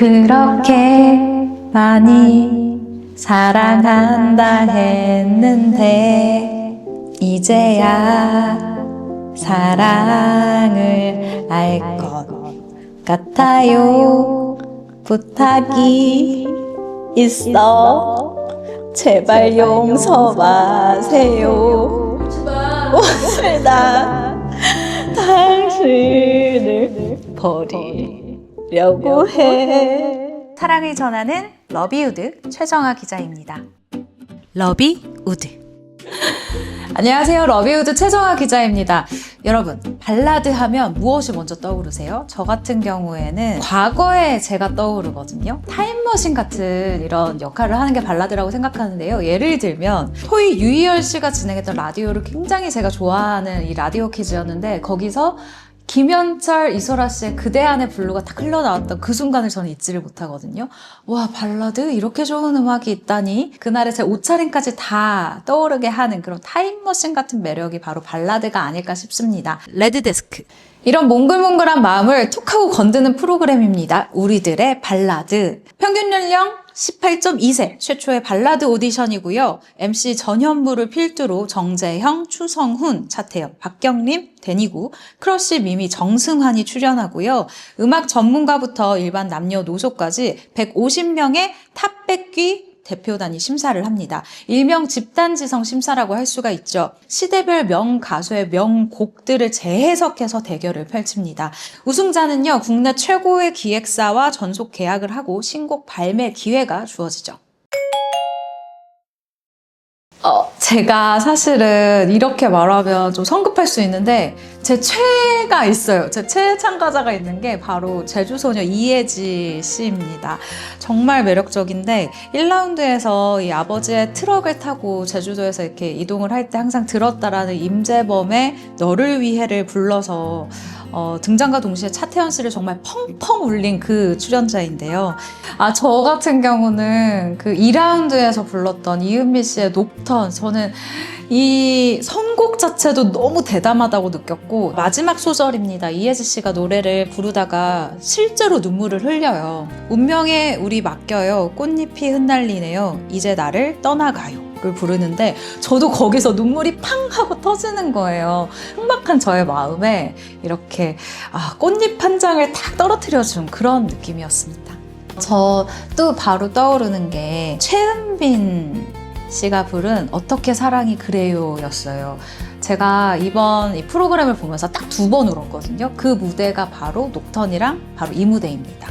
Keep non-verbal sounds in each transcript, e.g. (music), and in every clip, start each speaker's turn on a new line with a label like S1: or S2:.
S1: 그렇게 많이 사랑한다 했는데 이제야 사랑을 알 것 같아요. 부탁이 있어. 제발 용서 마세요. 오늘 나 당신을 버리 려고 해 사랑을 전하는 러비우드 최정아 기자입니다 러비우드 (laughs) 안녕하세요. 러비우드 최정아 기자입니다. 여러분, 발라드 하면 무엇이 먼저 떠오르세요? 저 같은 경우에는 과거에 제가 떠오르거든요. 타임머신 같은 이런 역할을 하는 게 발라드라고 생각하는데요. 예를 들면, 토이 유희열 씨가 진행했던 라디오를 굉장히 제가 좋아하는 이 라디오 퀴즈였는데, 거기서 김현철, 이소라 씨의 그대 안의 블루가 딱 흘러나왔던 그 순간을 저는 잊지를 못하거든요. 와, 발라드? 이렇게 좋은 음악이 있다니? 그날의 제 옷차림까지 다 떠오르게 하는 그런 타임머신 같은 매력이 바로 발라드가 아닐까 싶습니다. 레드데스크. 이런 몽글몽글한 마음을 툭 하고 건드는 프로그램입니다. 우리들의 발라드. 평균 연령 18.2세 최초의 발라드 오디션이고요. MC 전현무를 필두로 정재형, 추성훈, 차태현, 박경림, 데니구, 크러쉬 미미 정승환이 출연하고요. 음악 전문가부터 일반 남녀노소까지 150명의 탑 100귀 대표단이 심사를 합니다. 일명 집단지성 심사라고 할 수가 있죠. 시대별 명 가수의 명곡들을 재해석해서 대결을 펼칩니다. 우승자는요, 국내 최고의 기획사와 전속 계약을 하고 신곡 발매 기회가 주어지죠. 어, 제가 사실은 이렇게 말하면 좀 성급할 수 있는데 제 최가 있어요. 제 최애 참가자가 있는 게 바로 제주소녀 이혜지 씨입니다. 정말 매력적인데 1라운드에서 이 아버지의 트럭을 타고 제주도에서 이렇게 이동을 할 때 항상 들었다라는 임재범의 너를 위해를 불러서 어, 등장과 동시에 차태현 씨를 정말 펑펑 울린 그 출연자인데요. 아, 저 같은 경우는 그 2라운드에서 불렀던 이은미 씨의 녹턴. 저는 이 선곡 자체도 너무 대담하다고 느꼈고, 마지막 소절입니다. 이혜지 씨가 노래를 부르다가 실제로 눈물을 흘려요. 운명에 우리 맡겨요. 꽃잎이 흩날리네요. 이제 나를 떠나가요. 를 부르는데 저도 거기서 눈물이 팡 하고 터지는 거예요. 흑막한 저의 마음에 이렇게 아, 꽃잎 한 장을 탁 떨어뜨려 준 그런 느낌이었습니다. 저 또 바로 떠오르는 게 최은빈 씨가 부른 어떻게 사랑이 그래요 였어요. 제가 이번 이 프로그램을 보면서 딱 두 번 울었거든요. 그 무대가 바로 녹턴이랑 바로 이 무대입니다.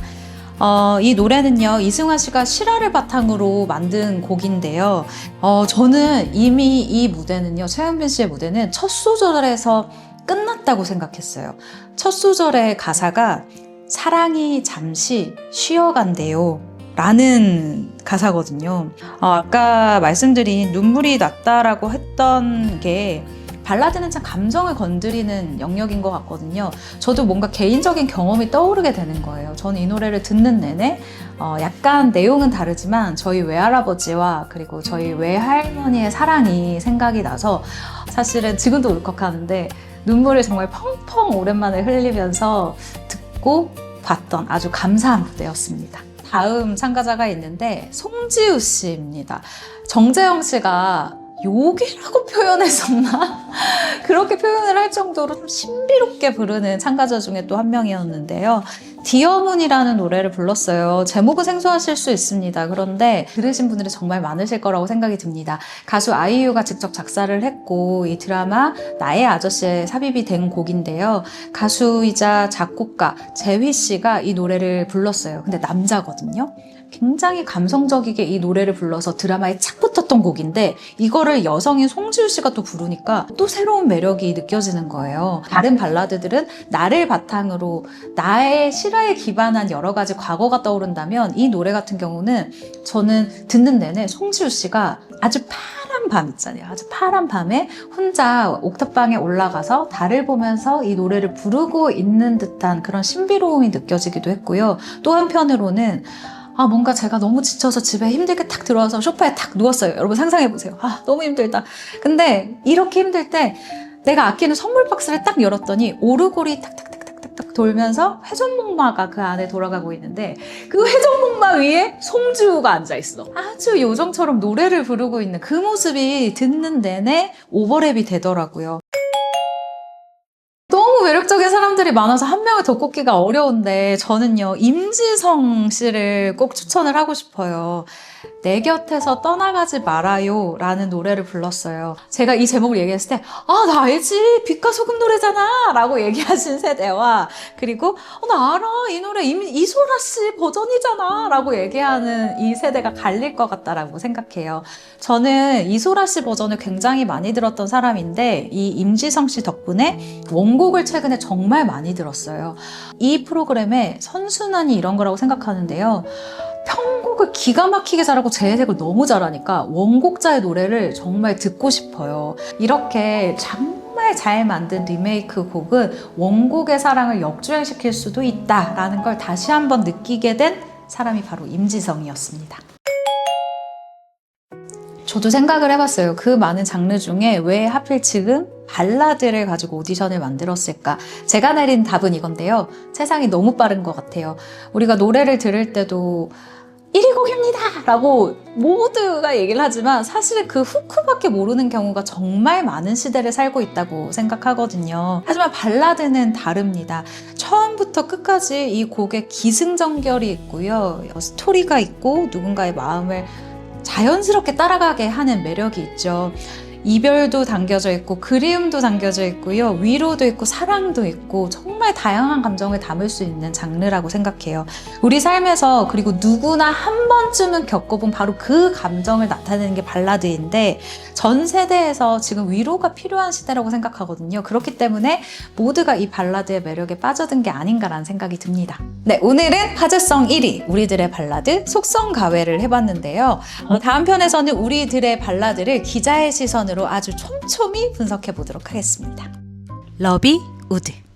S1: 어, 이 노래는요, 이승환 씨가 실화를 바탕으로 만든 곡인데요. 어, 저는 이미 이 무대는요, 최현빈 씨의 무대는 첫 소절에서 끝났다고 생각했어요. 첫 소절의 가사가 사랑이 잠시 쉬어간대요. 라는 가사거든요. 어, 아까 말씀드린 눈물이 났다라고 했던 게 발라드는 참 감정을 건드리는 영역인 것 같거든요. 저도 뭔가 개인적인 경험이 떠오르게 되는 거예요. 저는 이 노래를 듣는 내내 어, 약간 내용은 다르지만 저희 외할아버지와 그리고 저희 외할머니의 사랑이 생각이 나서 사실은 지금도 울컥하는데 눈물을 정말 펑펑 오랜만에 흘리면서 듣고 봤던 아주 감사한 무대였습니다. 다음 참가자가 있는데 송지우 씨입니다. 정재영 씨가 욕이라고 표현했었나? (laughs) 그렇게 표현을 할 정도로 좀 신비롭게 부르는 참가자 중에 또 한 명이었는데요. 디어문이라는 노래를 불렀어요. 제목은 생소하실 수 있습니다. 그런데 들으신 분들이 정말 많으실 거라고 생각이 듭니다. 가수 아이유가 직접 작사를 했고 이 드라마 나의 아저씨에 삽입이 된 곡인데요. 가수이자 작곡가 재휘 씨가 이 노래를 불렀어요. 근데 남자거든요. 굉장히 감성적이게 이 노래를 불러서 드라마에 착 붙었던 곡인데 이거를 여성인 송지우 씨가 또 부르니까 또 새로운 매력이 느껴지는 거예요. 다른 발라드들은 나를 바탕으로 나의 실화에 기반한 여러 가지 과거가 떠오른다면 이 노래 같은 경우는 저는 듣는 내내 송지우 씨가 아주 파란 밤 있잖아요. 아주 파란 밤에 혼자 옥탑방에 올라가서 달을 보면서 이 노래를 부르고 있는 듯한 그런 신비로움이 느껴지기도 했고요. 또 한편으로는 아, 뭔가 제가 너무 지쳐서 집에 힘들게 탁 들어와서 소파에 탁 누웠어요. 여러분 상상해 보세요. 아, 너무 힘들다. 근데 이렇게 힘들 때 내가 아끼는 선물 박스를 딱 열었더니 오르골이 탁탁탁탁탁탁 돌면서 회전목마가 그 안에 돌아가고 있는데 그 회전목마 위에 송주가 앉아 있어. 아주 요정처럼 노래를 부르고 있는 그 모습이 듣는 내내 오버랩이 되더라고요. 너무 매력적인 사람들이 많아서 한 명을 더 꼽기가 어려운데 저는요 임지성 씨를 꼭 추천을 하고 싶어요. 내 곁에서 떠나가지 말아요 라는 노래를 불렀어요. 제가 이 제목을 얘기했을 때, 아, 나 알지. 빛과 소금 노래잖아. 라고 얘기하신 세대와, 그리고, 어, 나 알아. 이 노래 임, 이소라 씨 버전이잖아. 라고 얘기하는 이 세대가 갈릴 것 같다라고 생각해요. 저는 이소라 씨 버전을 굉장히 많이 들었던 사람인데, 이 임지성 씨 덕분에 원곡을 최근에 정말 많이 들었어요. 이 프로그램의 선순환이 이런 거라고 생각하는데요. 편곡을 기가 막히게 잘하고 재해석을 너무 잘하니까 원곡자의 노래를 정말 듣고 싶어요. 이렇게 정말 잘 만든 리메이크 곡은 원곡의 사랑을 역주행시킬 수도 있다라는 걸 다시 한번 느끼게 된 사람이 바로 임지성이었습니다. 저도 생각을 해봤어요. 그 많은 장르 중에 왜 하필 지금 발라드를 가지고 오디션을 만들었을까? 제가 내린 답은 이건데요. 세상이 너무 빠른 것 같아요. 우리가 노래를 들을 때도 1위 곡입니다! 라고 모두가 얘기를 하지만 사실은 그 후크밖에 모르는 경우가 정말 많은 시대를 살고 있다고 생각하거든요. 하지만 발라드는 다릅니다. 처음부터 끝까지 이 곡에 기승전결이 있고요. 스토리가 있고 누군가의 마음을 자연스럽게 따라가게 하는 매력이 있죠. 이별도 담겨져 있고 그리움도 담겨져 있고요. 위로도 있고 사랑도 있고 정말 다양한 감정을 담을 수 있는 장르라고 생각해요. 우리 삶에서 그리고 누구나 한 번쯤은 겪어본 바로 그 감정을 나타내는 게 발라드인데 전 세대에서 지금 위로가 필요한 시대라고 생각하거든요. 그렇기 때문에 모두가 이 발라드의 매력에 빠져든 게 아닌가라는 생각이 듭니다. 네, 오늘은 화제성 1위 우리들의 발라드 속성 가외를 해봤는데요. 어, 다음 편에서는 우리들의 발라드를 기자의 시선으로 아주 촘촘히 분석해 보도록 하겠습니다. 러비 우드